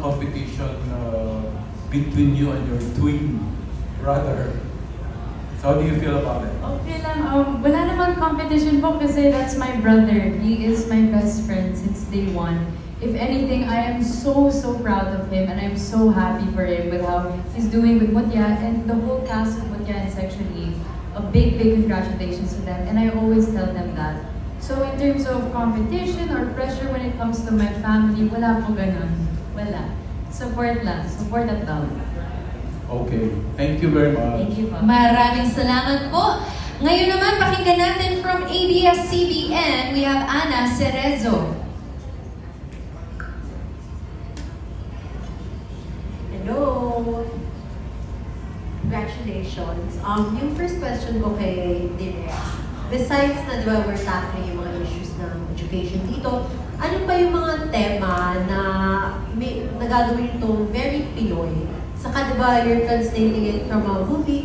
competition uh, between you and your twin brother. So how do you feel about it? Okay lang. Um, wala naman competition po kasi that's my brother. He is my best friend since day one. If anything, I am so, so proud of him and I'm so happy for him with how he's doing with Mutya and the whole cast of Mutya and Section E. A big, big congratulations to them and I always tell them that. So in terms of competition or pressure when it comes to my family, wala po ganun. Wala. Support lang. Support at love. Okay, thank you very much. Thank you po. Maraming salamat po. Ngayon naman, pakinggan natin from ABS-CBN, we have Ana Cerezo. Hello! Congratulations. Um, yung first question ko kay Direk, besides na di ba we're tackling yung mga issues ng education dito, ano pa yung mga tema na may, nagagawin itong very Pinoy? Saka di ba you're translating it from a movie